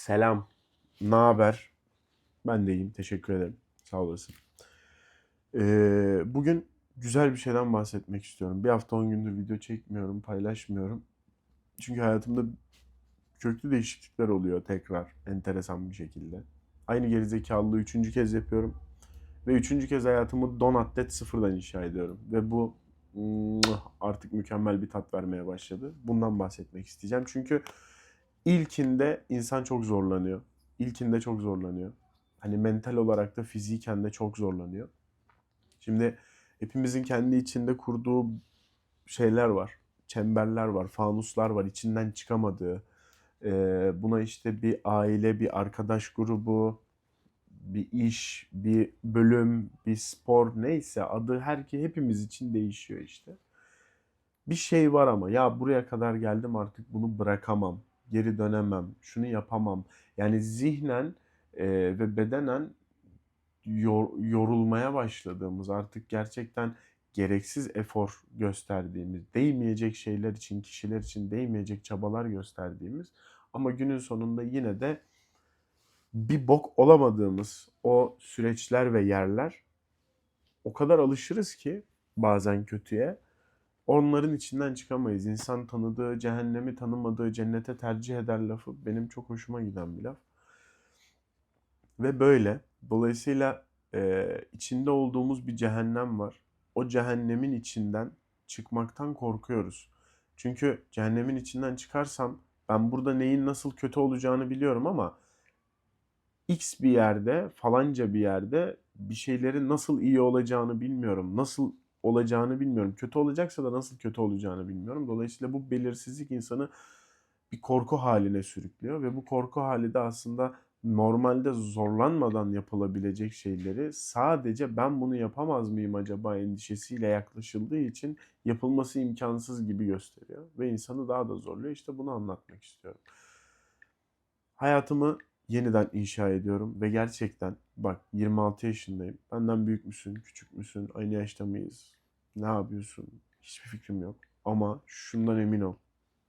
Selam. Ne haber? Ben de iyiyim. Teşekkür ederim. Sağ olasın. Ee, bugün güzel bir şeyden bahsetmek istiyorum. Bir hafta 10 gündür video çekmiyorum, paylaşmıyorum. Çünkü hayatımda köklü değişiklikler oluyor tekrar enteresan bir şekilde. Aynı gerizekalılığı üçüncü kez yapıyorum. Ve üçüncü kez hayatımı don atlet sıfırdan inşa ediyorum. Ve bu muah, artık mükemmel bir tat vermeye başladı. Bundan bahsetmek isteyeceğim. Çünkü ilkinde insan çok zorlanıyor. İlkinde çok zorlanıyor. Hani mental olarak da fiziken de çok zorlanıyor. Şimdi hepimizin kendi içinde kurduğu şeyler var. Çemberler var, fanuslar var. içinden çıkamadığı. Ee, buna işte bir aile, bir arkadaş grubu, bir iş, bir bölüm, bir spor neyse adı her ki hepimiz için değişiyor işte. Bir şey var ama ya buraya kadar geldim artık bunu bırakamam, geri dönemem, şunu yapamam. Yani zihnen e, ve bedenen yor- yorulmaya başladığımız artık gerçekten gereksiz efor gösterdiğimiz, değmeyecek şeyler için, kişiler için değmeyecek çabalar gösterdiğimiz ama günün sonunda yine de bir bok olamadığımız o süreçler ve yerler o kadar alışırız ki bazen kötüye onların içinden çıkamayız. İnsan tanıdığı, cehennemi tanımadığı cennete tercih eder lafı benim çok hoşuma giden bir laf. Ve böyle. Dolayısıyla e, içinde olduğumuz bir cehennem var. O cehennemin içinden çıkmaktan korkuyoruz. Çünkü cehennemin içinden çıkarsam ben burada neyin nasıl kötü olacağını biliyorum ama X bir yerde, falanca bir yerde bir şeylerin nasıl iyi olacağını bilmiyorum. Nasıl olacağını bilmiyorum. Kötü olacaksa da nasıl kötü olacağını bilmiyorum. Dolayısıyla bu belirsizlik insanı bir korku haline sürüklüyor ve bu korku hali de aslında normalde zorlanmadan yapılabilecek şeyleri sadece ben bunu yapamaz mıyım acaba endişesiyle yaklaşıldığı için yapılması imkansız gibi gösteriyor ve insanı daha da zorluyor. İşte bunu anlatmak istiyorum. Hayatımı yeniden inşa ediyorum ve gerçekten bak 26 yaşındayım. Benden büyük müsün, küçük müsün, aynı yaşta mıyız? Ne yapıyorsun? Hiçbir fikrim yok. Ama şundan emin ol.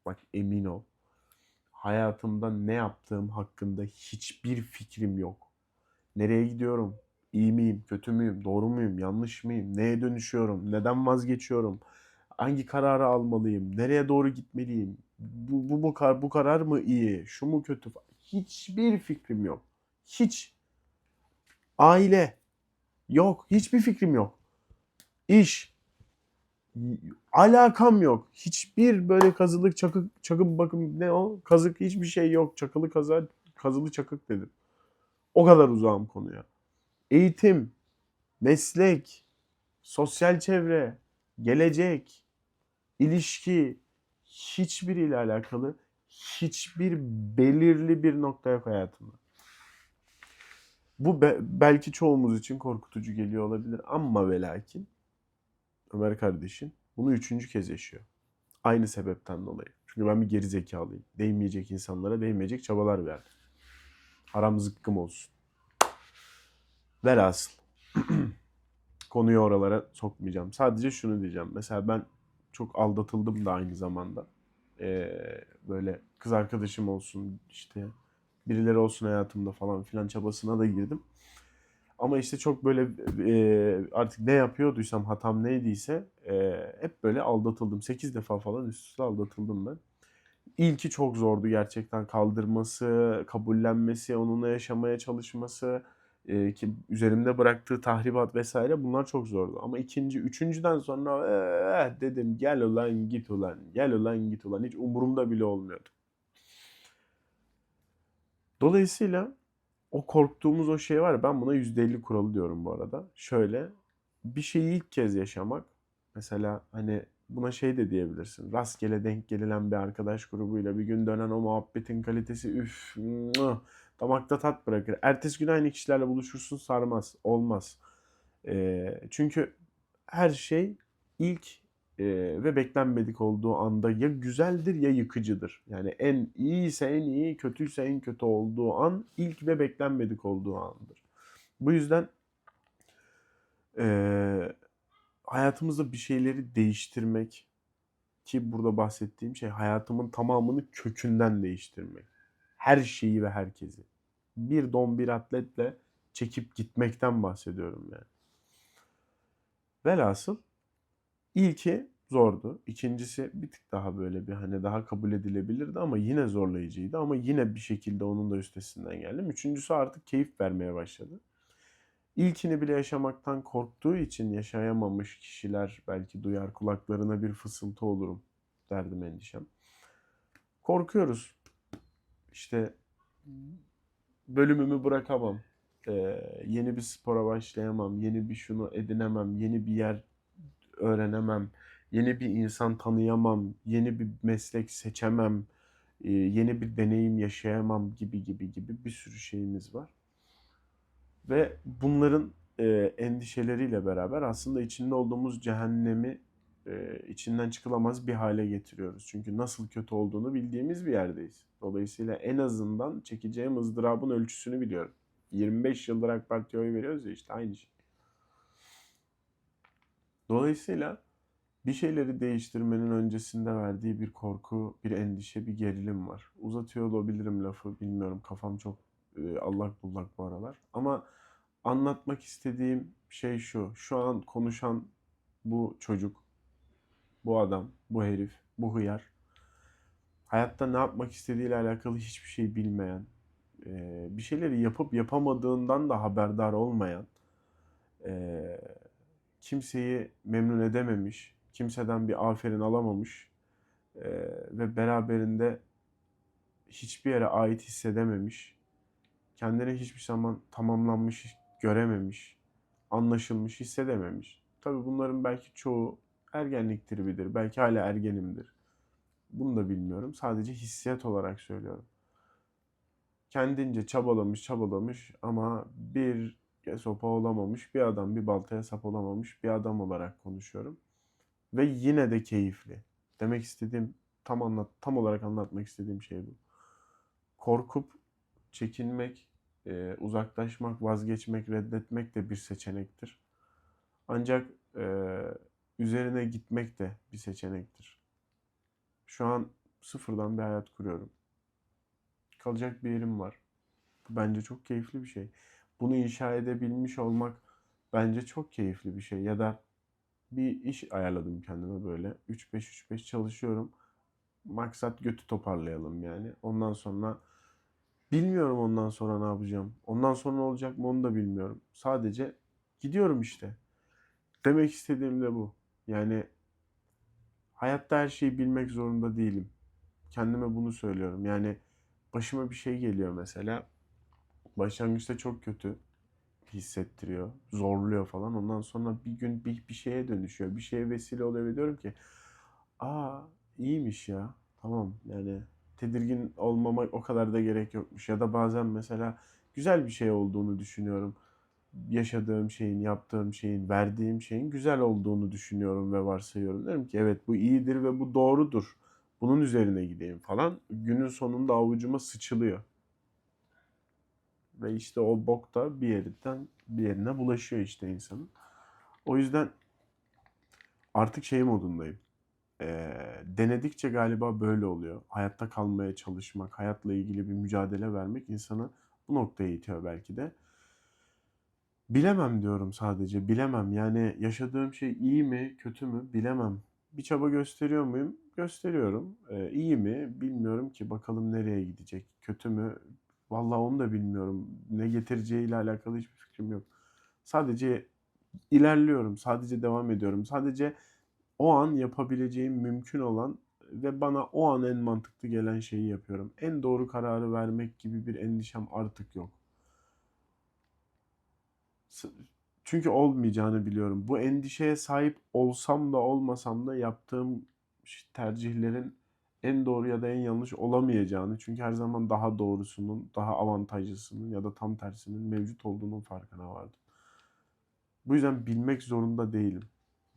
Bak emin ol. Hayatımda ne yaptığım hakkında hiçbir fikrim yok. Nereye gidiyorum? İyi miyim, kötü müyüm, doğru muyum, yanlış mıyım? Neye dönüşüyorum? Neden vazgeçiyorum? Hangi kararı almalıyım? Nereye doğru gitmeliyim? Bu, bu, bu, kar, bu karar mı iyi? Şu mu kötü? Hiçbir fikrim yok. Hiç. Aile. Yok. Hiçbir fikrim yok. İş. Alakam yok. Hiçbir böyle kazılık çakık çakıp bakın ne o? Kazık hiçbir şey yok. Çakılı kaza kazılı çakık dedim. O kadar uzağım konuya. Eğitim, meslek, sosyal çevre, gelecek, ilişki hiçbiriyle alakalı hiçbir belirli bir nokta yok hayatımda. Bu be- belki çoğumuz için korkutucu geliyor olabilir ama ve Ömer kardeşin bunu üçüncü kez yaşıyor. Aynı sebepten dolayı. Çünkü ben bir geri zekalıyım. Değmeyecek insanlara değmeyecek çabalar verdim. Haram zıkkım olsun. Velhasıl. Konuyu oralara sokmayacağım. Sadece şunu diyeceğim. Mesela ben çok aldatıldım da aynı zamanda. Ee, böyle kız arkadaşım olsun işte birileri olsun hayatımda falan filan çabasına da girdim. Ama işte çok böyle e, artık ne yapıyorduysam hatam neydiyse e, hep böyle aldatıldım. 8 defa falan üst üste aldatıldım ben. İlki çok zordu gerçekten kaldırması, kabullenmesi, onunla yaşamaya çalışması, e, ki üzerimde bıraktığı tahribat vesaire bunlar çok zordu. Ama ikinci, üçüncüden sonra eh, dedim gel ulan git ulan, gel ulan git ulan hiç umurumda bile olmuyordu. Dolayısıyla o korktuğumuz o şey var ben buna %50 kuralı diyorum bu arada. Şöyle bir şeyi ilk kez yaşamak mesela hani buna şey de diyebilirsin. Rastgele denk gelilen bir arkadaş grubuyla bir gün dönen o muhabbetin kalitesi üf damakta tat bırakır. Ertesi gün aynı kişilerle buluşursun sarmaz. Olmaz. Ee, çünkü her şey ilk e, ve beklenmedik olduğu anda ya güzeldir ya yıkıcıdır. Yani en iyiyse en iyi, kötüyse en kötü olduğu an ilk ve beklenmedik olduğu andır. Bu yüzden e, hayatımızda bir şeyleri değiştirmek ki burada bahsettiğim şey hayatımın tamamını kökünden değiştirmek. her şeyi ve herkesi. Bir don bir atletle çekip gitmekten bahsediyorum yani. Velhasıl ilki zordu. İkincisi bir tık daha böyle bir hani daha kabul edilebilirdi ama yine zorlayıcıydı. Ama yine bir şekilde onun da üstesinden geldim. Üçüncüsü artık keyif vermeye başladı. İlkini bile yaşamaktan korktuğu için yaşayamamış kişiler belki duyar kulaklarına bir fısıltı olurum derdim endişem. Korkuyoruz. İşte bölümümü bırakamam. Ee, yeni bir spora başlayamam. Yeni bir şunu edinemem. Yeni bir yer öğrenemem. Yeni bir insan tanıyamam. Yeni bir meslek seçemem. e, yeni bir deneyim yaşayamam gibi gibi gibi bir sürü şeyimiz var. Ve bunların e, endişeleriyle beraber aslında içinde olduğumuz cehennemi e, içinden çıkılamaz bir hale getiriyoruz. Çünkü nasıl kötü olduğunu bildiğimiz bir yerdeyiz. Dolayısıyla en azından çekeceğim ızdırabın ölçüsünü biliyorum. 25 yıldır AK Parti'ye oy veriyoruz ya işte aynı şey. Dolayısıyla bir şeyleri değiştirmenin öncesinde verdiği bir korku, bir endişe, bir gerilim var. Uzatıyor olabilirim lafı bilmiyorum. Kafam çok e, allak bullak bu aralar. Ama anlatmak istediğim şey şu. Şu an konuşan bu çocuk, bu adam, bu herif, bu hıyar. Hayatta ne yapmak istediğiyle alakalı hiçbir şey bilmeyen, bir şeyleri yapıp yapamadığından da haberdar olmayan, kimseyi memnun edememiş, kimseden bir aferin alamamış ve beraberinde hiçbir yere ait hissedememiş, kendini hiçbir zaman tamamlanmış görememiş, anlaşılmış hissedememiş. Tabii bunların belki çoğu ergenlik tribidir, belki hala ergenimdir. Bunu da bilmiyorum. Sadece hissiyat olarak söylüyorum. Kendince çabalamış çabalamış ama bir sopa olamamış bir adam, bir baltaya sap olamamış bir adam olarak konuşuyorum. Ve yine de keyifli. Demek istediğim tam anlat tam olarak anlatmak istediğim şey bu. Korkup çekinmek, e, uzaklaşmak, vazgeçmek, reddetmek de bir seçenektir. Ancak e, üzerine gitmek de bir seçenektir. Şu an sıfırdan bir hayat kuruyorum. Kalacak bir yerim var. Bu bence çok keyifli bir şey. Bunu inşa edebilmiş olmak bence çok keyifli bir şey. Ya da bir iş ayarladım kendime böyle. 3-5-3-5 çalışıyorum. Maksat götü toparlayalım yani. Ondan sonra bilmiyorum ondan sonra ne yapacağım. Ondan sonra olacak mı onu da bilmiyorum. Sadece gidiyorum işte. Demek istediğim de bu. Yani hayatta her şeyi bilmek zorunda değilim. Kendime bunu söylüyorum. Yani başıma bir şey geliyor mesela. Başlangıçta çok kötü hissettiriyor, zorluyor falan. Ondan sonra bir gün bir, bir şeye dönüşüyor. Bir şeye vesile oluyor ve diyorum ki aa iyiymiş ya. Tamam yani tedirgin olmamak o kadar da gerek yokmuş. Ya da bazen mesela güzel bir şey olduğunu düşünüyorum. Yaşadığım şeyin, yaptığım şeyin, verdiğim şeyin güzel olduğunu düşünüyorum ve varsayıyorum. Diyorum ki evet bu iyidir ve bu doğrudur. Bunun üzerine gideyim falan. Günün sonunda avucuma sıçılıyor. Ve işte o bok da bir yerinden bir yerine bulaşıyor işte insanın. O yüzden artık şey modundayım. Ee, denedikçe galiba böyle oluyor. Hayatta kalmaya çalışmak, hayatla ilgili bir mücadele vermek insanı bu noktaya itiyor belki de. Bilemem diyorum sadece. Bilemem. Yani yaşadığım şey iyi mi, kötü mü bilemem. Bir çaba gösteriyor muyum? Gösteriyorum. Ee, iyi mi? Bilmiyorum ki. Bakalım nereye gidecek. Kötü mü? Vallahi onu da bilmiyorum. Ne getireceğiyle alakalı hiçbir fikrim yok. Sadece ilerliyorum. Sadece devam ediyorum. Sadece o an yapabileceğim mümkün olan ve bana o an en mantıklı gelen şeyi yapıyorum. En doğru kararı vermek gibi bir endişem artık yok. Çünkü olmayacağını biliyorum. Bu endişeye sahip olsam da olmasam da yaptığım tercihlerin en doğru ya da en yanlış olamayacağını çünkü her zaman daha doğrusunun, daha avantajlısının ya da tam tersinin mevcut olduğunun farkına vardım. Bu yüzden bilmek zorunda değilim.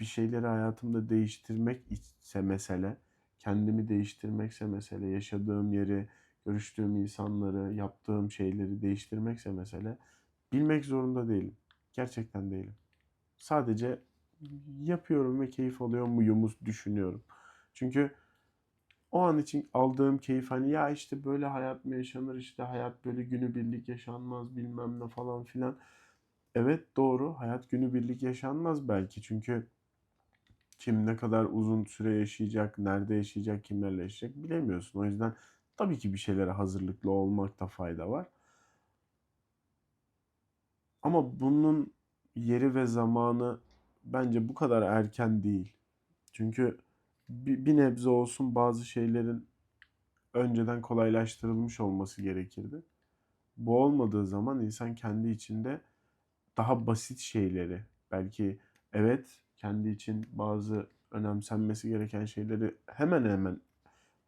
Bir şeyleri hayatımda değiştirmek ise mesele, kendimi değiştirmekse mesele, yaşadığım yeri, görüştüğüm insanları, yaptığım şeyleri değiştirmekse mesele, bilmek zorunda değilim. Gerçekten değilim. Sadece yapıyorum ve keyif alıyor muyumuz düşünüyorum. Çünkü O an için aldığım keyif hani ya işte böyle hayat mı yaşanır işte hayat böyle günübirlik yaşanmaz bilmem ne falan filan. Evet doğru hayat günübirlik yaşanmaz belki çünkü kim ne kadar uzun süre yaşayacak, nerede yaşayacak, kimlerle yaşayacak bilemiyorsun. O yüzden tabii ki bir şeylere hazırlıklı olmakta fayda var. Ama bunun yeri ve zamanı bence bu kadar erken değil. Çünkü bir, bir nebze olsun bazı şeylerin önceden kolaylaştırılmış olması gerekirdi. Bu olmadığı zaman insan kendi içinde daha basit şeyleri belki evet kendi için bazı önemsenmesi gereken şeyleri hemen hemen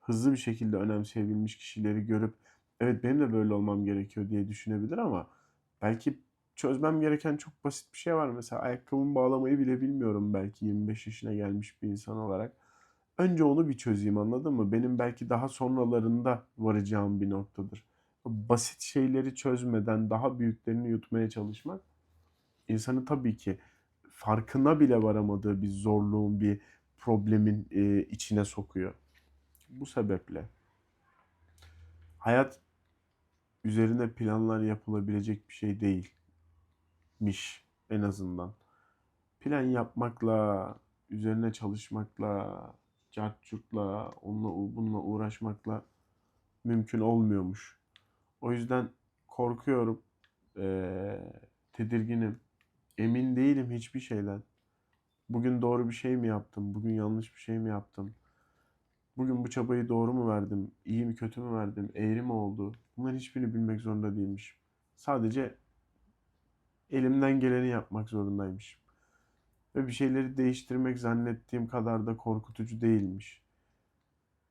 hızlı bir şekilde önemseyebilmiş kişileri görüp evet benim de böyle olmam gerekiyor diye düşünebilir ama belki çözmem gereken çok basit bir şey var. Mesela ayakkabımı bağlamayı bile bilmiyorum belki 25 yaşına gelmiş bir insan olarak. Önce onu bir çözeyim anladın mı? Benim belki daha sonralarında varacağım bir noktadır. Basit şeyleri çözmeden daha büyüklerini yutmaya çalışmak insanı tabii ki farkına bile varamadığı bir zorluğun, bir problemin e, içine sokuyor. Bu sebeple hayat üzerine planlar yapılabilecek bir şey değilmiş en azından. Plan yapmakla, üzerine çalışmakla, cartçurtla, onunla bununla uğraşmakla mümkün olmuyormuş. O yüzden korkuyorum, eee, tedirginim, emin değilim hiçbir şeyden. Bugün doğru bir şey mi yaptım? Bugün yanlış bir şey mi yaptım? Bugün bu çabayı doğru mu verdim? İyi mi kötü mü verdim? Eğri mi oldu? Bunların hiçbirini bilmek zorunda değilmiş. Sadece elimden geleni yapmak zorundaymışım. Ve bir şeyleri değiştirmek zannettiğim kadar da korkutucu değilmiş.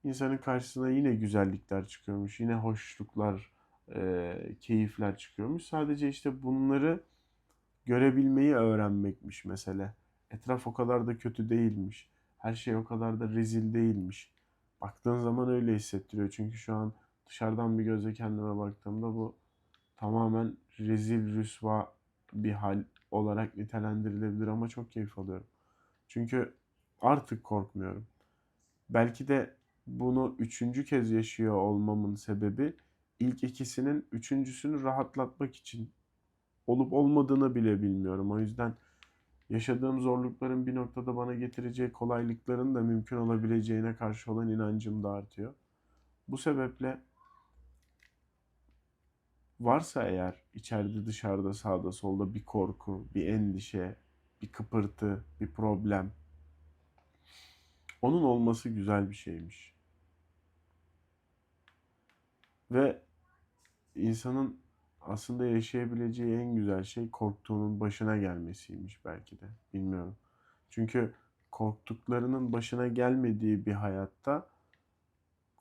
İnsanın karşısına yine güzellikler çıkıyormuş. Yine hoşluklar, e, keyifler çıkıyormuş. Sadece işte bunları görebilmeyi öğrenmekmiş mesele. Etraf o kadar da kötü değilmiş. Her şey o kadar da rezil değilmiş. Baktığın zaman öyle hissettiriyor. Çünkü şu an dışarıdan bir gözle kendime baktığımda bu tamamen rezil rüsva bir hal olarak nitelendirilebilir ama çok keyif alıyorum. Çünkü artık korkmuyorum. Belki de bunu üçüncü kez yaşıyor olmamın sebebi ilk ikisinin üçüncüsünü rahatlatmak için olup olmadığını bile bilmiyorum. O yüzden yaşadığım zorlukların bir noktada bana getireceği kolaylıkların da mümkün olabileceğine karşı olan inancım da artıyor. Bu sebeple varsa eğer içeride dışarıda sağda solda bir korku, bir endişe, bir kıpırtı, bir problem onun olması güzel bir şeymiş. Ve insanın aslında yaşayabileceği en güzel şey korktuğunun başına gelmesiymiş belki de. Bilmiyorum. Çünkü korktuklarının başına gelmediği bir hayatta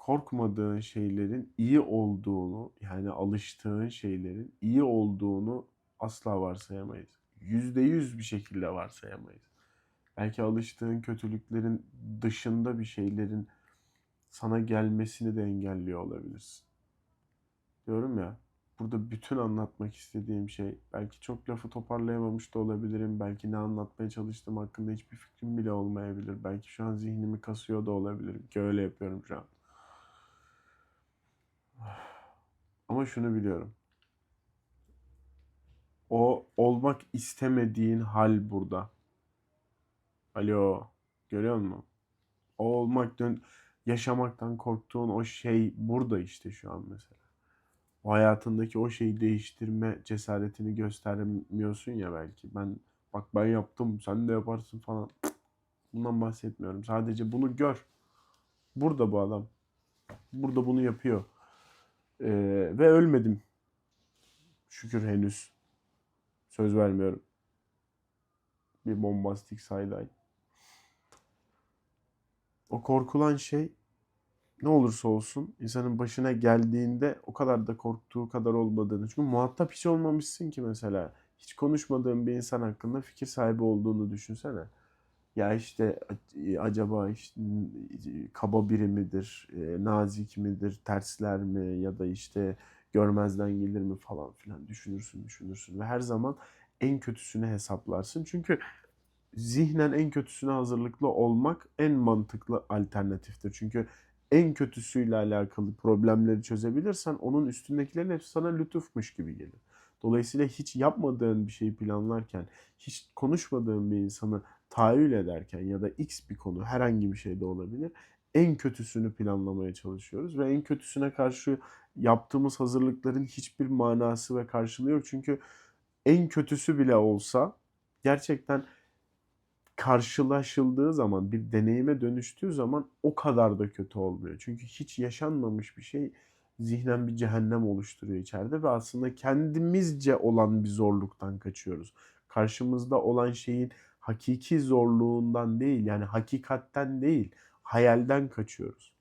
korkmadığın şeylerin iyi olduğunu yani alıştığın şeylerin iyi olduğunu asla varsayamayız. Yüzde yüz bir şekilde varsayamayız. Belki alıştığın kötülüklerin dışında bir şeylerin sana gelmesini de engelliyor olabilirsin. Diyorum ya burada bütün anlatmak istediğim şey belki çok lafı toparlayamamış da olabilirim. Belki ne anlatmaya çalıştığım hakkında hiçbir fikrim bile olmayabilir. Belki şu an zihnimi kasıyor da olabilirim ki öyle yapıyorum şu an. Ama şunu biliyorum. O olmak istemediğin hal burada. Alo, görüyor musun? O olmak dön yaşamaktan korktuğun o şey burada işte şu an mesela. O hayatındaki o şeyi değiştirme cesaretini göstermiyorsun ya belki. Ben bak ben yaptım, sen de yaparsın falan. Bundan bahsetmiyorum. Sadece bunu gör. Burada bu adam. Burada bunu yapıyor. Ee, ve ölmedim. Şükür henüz. Söz vermiyorum. Bir bombastik side O korkulan şey ne olursa olsun insanın başına geldiğinde o kadar da korktuğu kadar olmadığını. Çünkü muhatap hiç olmamışsın ki mesela. Hiç konuşmadığın bir insan hakkında fikir sahibi olduğunu düşünsene. Ya işte acaba işte kaba biri midir, e, nazik midir, tersler mi ya da işte görmezden gelir mi falan filan düşünürsün düşünürsün ve her zaman en kötüsünü hesaplarsın. Çünkü zihnen en kötüsüne hazırlıklı olmak en mantıklı alternatiftir. Çünkü en kötüsüyle alakalı problemleri çözebilirsen onun üstündekilerin hepsi sana lütufmuş gibi gelir. Dolayısıyla hiç yapmadığın bir şeyi planlarken, hiç konuşmadığın bir insanı tahayyül ederken ya da x bir konu herhangi bir şey de olabilir. En kötüsünü planlamaya çalışıyoruz ve en kötüsüne karşı yaptığımız hazırlıkların hiçbir manası ve karşılığı yok. Çünkü en kötüsü bile olsa gerçekten karşılaşıldığı zaman, bir deneyime dönüştüğü zaman o kadar da kötü olmuyor. Çünkü hiç yaşanmamış bir şey zihnen bir cehennem oluşturuyor içeride ve aslında kendimizce olan bir zorluktan kaçıyoruz. Karşımızda olan şeyin hakiki zorluğundan değil, yani hakikatten değil, hayalden kaçıyoruz.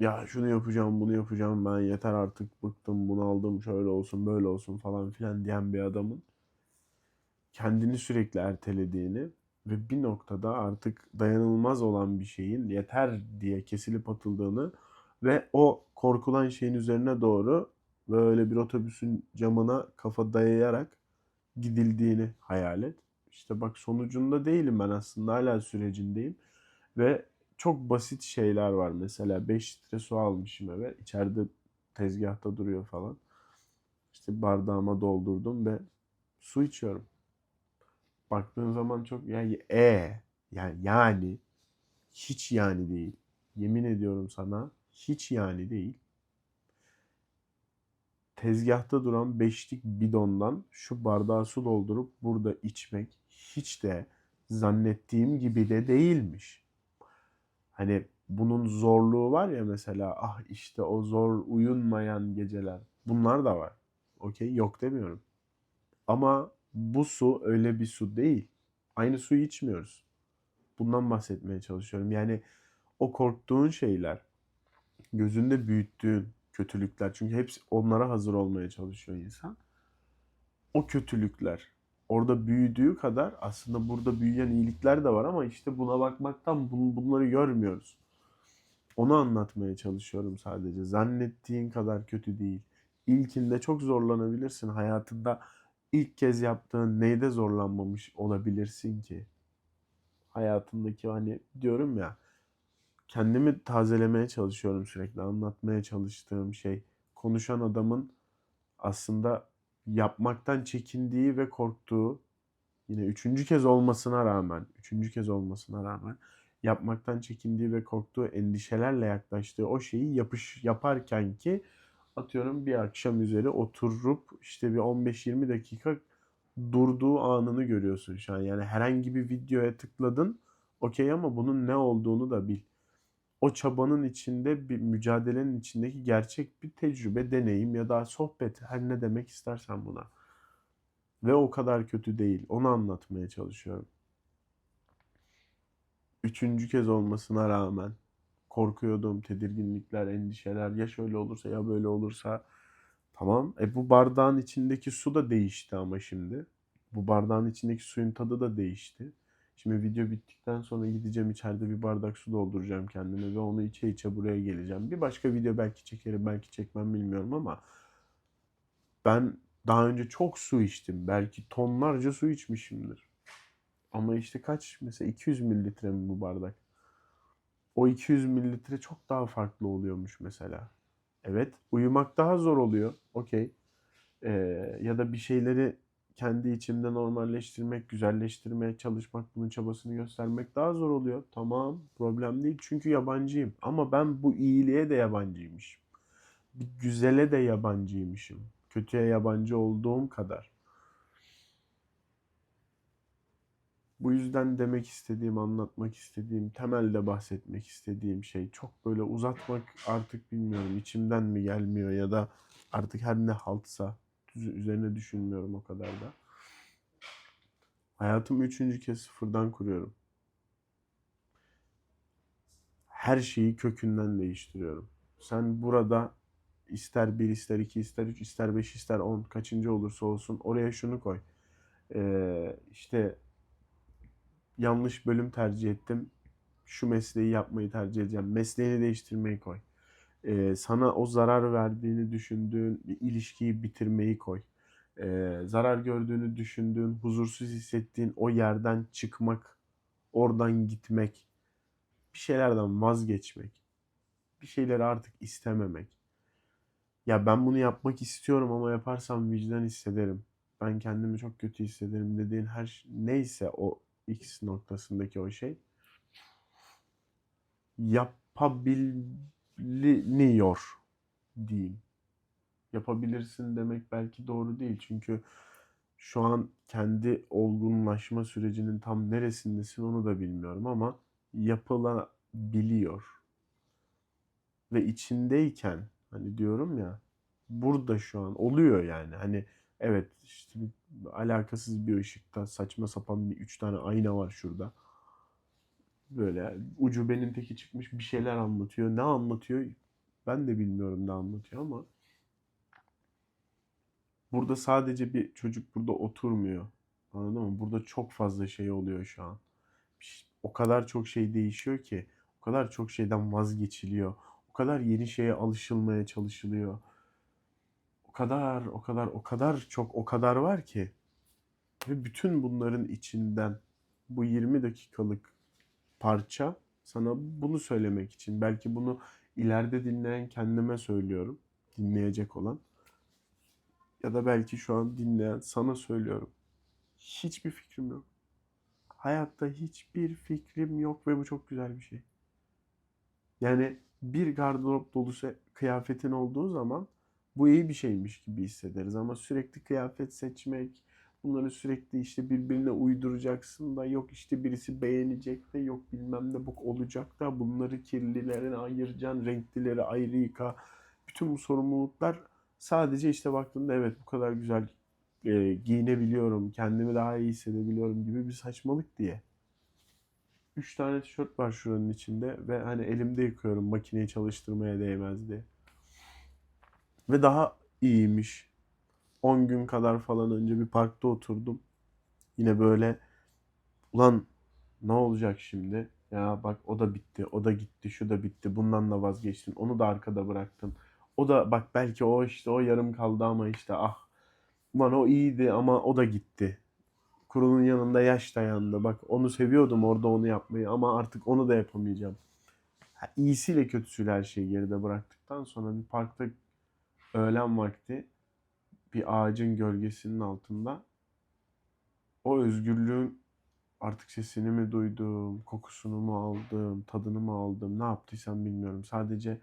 Ya şunu yapacağım, bunu yapacağım ben yeter artık bıktım, bunaldım, şöyle olsun, böyle olsun falan filan diyen bir adamın kendini sürekli ertelediğini ve bir noktada artık dayanılmaz olan bir şeyin yeter diye kesilip atıldığını ve o korkulan şeyin üzerine doğru böyle bir otobüsün camına kafa dayayarak gidildiğini hayal et. İşte bak sonucunda değilim ben aslında hala sürecindeyim ve çok basit şeyler var. Mesela 5 litre su almışım eve. İçeride tezgahta duruyor falan. İşte bardağıma doldurdum ve su içiyorum. Baktığın zaman çok yani e yani yani hiç yani değil. Yemin ediyorum sana hiç yani değil. Tezgahta duran beşlik bidondan şu bardağı su doldurup burada içmek hiç de zannettiğim gibi de değilmiş. Hani bunun zorluğu var ya mesela ah işte o zor uyunmayan geceler. Bunlar da var. Okey yok demiyorum. Ama bu su öyle bir su değil. Aynı suyu içmiyoruz. Bundan bahsetmeye çalışıyorum. Yani o korktuğun şeyler, gözünde büyüttüğün kötülükler. Çünkü hepsi onlara hazır olmaya çalışıyor insan. O kötülükler orada büyüdüğü kadar aslında burada büyüyen iyilikler de var ama işte buna bakmaktan bunları görmüyoruz. Onu anlatmaya çalışıyorum sadece. Zannettiğin kadar kötü değil. İlkinde çok zorlanabilirsin. Hayatında ilk kez yaptığın neyde zorlanmamış olabilirsin ki? Hayatındaki hani diyorum ya kendimi tazelemeye çalışıyorum sürekli. Anlatmaya çalıştığım şey konuşan adamın aslında yapmaktan çekindiği ve korktuğu yine üçüncü kez olmasına rağmen üçüncü kez olmasına rağmen yapmaktan çekindiği ve korktuğu endişelerle yaklaştığı o şeyi yapış yaparken ki atıyorum bir akşam üzeri oturup işte bir 15-20 dakika durduğu anını görüyorsun şu an. Yani herhangi bir videoya tıkladın okey ama bunun ne olduğunu da bil. O çabanın içinde bir mücadelenin içindeki gerçek bir tecrübe, deneyim ya da sohbet her ne demek istersen buna. Ve o kadar kötü değil. Onu anlatmaya çalışıyorum. Üçüncü kez olmasına rağmen korkuyordum, tedirginlikler, endişeler ya şöyle olursa ya böyle olursa. Tamam. E bu bardağın içindeki su da değişti ama şimdi. Bu bardağın içindeki suyun tadı da değişti. Şimdi video bittikten sonra gideceğim içeride bir bardak su dolduracağım kendime ve onu içe içe buraya geleceğim. Bir başka video belki çekerim, belki çekmem bilmiyorum ama ben daha önce çok su içtim. Belki tonlarca su içmişimdir. Ama işte kaç? Mesela 200 mililitre mi bu bardak? O 200 mililitre çok daha farklı oluyormuş mesela. Evet, uyumak daha zor oluyor. Okey. Ee, ya da bir şeyleri kendi içimde normalleştirmek, güzelleştirmeye çalışmak, bunun çabasını göstermek daha zor oluyor. Tamam, problem değil. Çünkü yabancıyım. Ama ben bu iyiliğe de yabancıymışım. Bir güzele de yabancıymışım. Kötüye yabancı olduğum kadar. Bu yüzden demek istediğim, anlatmak istediğim, temelde bahsetmek istediğim şey çok böyle uzatmak artık bilmiyorum içimden mi gelmiyor ya da artık her ne haltsa üzerine düşünmüyorum o kadar da. Hayatımı üçüncü kez sıfırdan kuruyorum. Her şeyi kökünden değiştiriyorum. Sen burada ister bir, ister iki, ister üç, ister beş, ister on kaçıncı olursa olsun oraya şunu koy. Ee, işte yanlış bölüm tercih ettim. Şu mesleği yapmayı tercih edeceğim. Mesleğini değiştirmeyi koy. Ee, sana o zarar verdiğini düşündüğün bir ilişkiyi bitirmeyi koy. Ee, zarar gördüğünü düşündüğün, huzursuz hissettiğin o yerden çıkmak, oradan gitmek. Bir şeylerden vazgeçmek, bir şeyleri artık istememek. Ya ben bunu yapmak istiyorum ama yaparsam vicdan hissederim. Ben kendimi çok kötü hissederim dediğin her neyse o X noktasındaki o şey yapabiliniyor diyeyim. Yapabilirsin demek belki doğru değil. Çünkü şu an kendi olgunlaşma sürecinin tam neresindesin onu da bilmiyorum ama yapılabiliyor. Ve içindeyken hani diyorum ya burada şu an oluyor yani. Hani evet işte alakasız bir ışıkta saçma sapan bir üç tane ayna var şurada. Böyle ucubenin teki çıkmış bir şeyler anlatıyor. Ne anlatıyor? Ben de bilmiyorum ne anlatıyor ama burada sadece bir çocuk burada oturmuyor. Anladın mı? Burada çok fazla şey oluyor şu an. O kadar çok şey değişiyor ki, o kadar çok şeyden vazgeçiliyor. O kadar yeni şeye alışılmaya çalışılıyor. O kadar, o kadar, o kadar çok, o kadar var ki. Ve bütün bunların içinden bu 20 dakikalık parça sana bunu söylemek için. Belki bunu ileride dinleyen kendime söylüyorum. Dinleyecek olan. Ya da belki şu an dinleyen sana söylüyorum. Hiçbir fikrim yok. Hayatta hiçbir fikrim yok ve bu çok güzel bir şey. Yani bir gardırop dolusu kıyafetin olduğu zaman bu iyi bir şeymiş gibi hissederiz ama sürekli kıyafet seçmek, bunları sürekli işte birbirine uyduracaksın da yok işte birisi beğenecek de yok bilmem ne bok olacak da bunları kirlilerine ayıracaksın, renklileri ayrı yıka. Bütün bu sorumluluklar sadece işte baktığında evet bu kadar güzel e, giyinebiliyorum, kendimi daha iyi hissedebiliyorum gibi bir saçmalık diye. Üç tane tişört var şuranın içinde ve hani elimde yıkıyorum makineyi çalıştırmaya değmez diye. Ve daha iyiymiş. 10 gün kadar falan önce bir parkta oturdum. Yine böyle ulan ne olacak şimdi? Ya bak o da bitti, o da gitti, şu da bitti. Bundan da vazgeçtin, onu da arkada bıraktın. O da bak belki o işte o yarım kaldı ama işte ah ulan o iyiydi ama o da gitti. Kurulun yanında yaş dayandı. Bak onu seviyordum orada onu yapmayı ama artık onu da yapamayacağım. Ha, iyisiyle kötüsüyle her şeyi geride bıraktıktan sonra bir parkta öğlen vakti bir ağacın gölgesinin altında o özgürlüğün artık sesini mi duydum, kokusunu mu aldım, tadını mı aldım, ne yaptıysam bilmiyorum. Sadece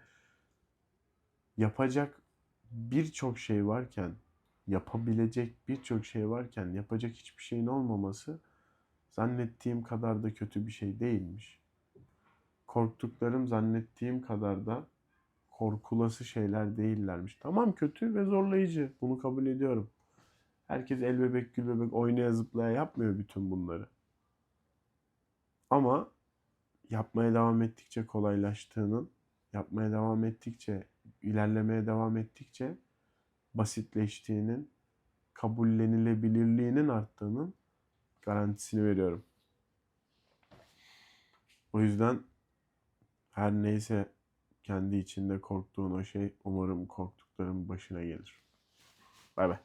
yapacak birçok şey varken, yapabilecek birçok şey varken yapacak hiçbir şeyin olmaması zannettiğim kadar da kötü bir şey değilmiş. Korktuklarım zannettiğim kadar da korkulası şeyler değillermiş. Tamam kötü ve zorlayıcı. Bunu kabul ediyorum. Herkes el bebek gül bebek oynaya zıplaya yapmıyor bütün bunları. Ama yapmaya devam ettikçe kolaylaştığının, yapmaya devam ettikçe, ilerlemeye devam ettikçe basitleştiğinin, kabullenilebilirliğinin arttığının garantisini veriyorum. O yüzden her neyse kendi içinde korktuğun o şey umarım korktukların başına gelir. Bay bay.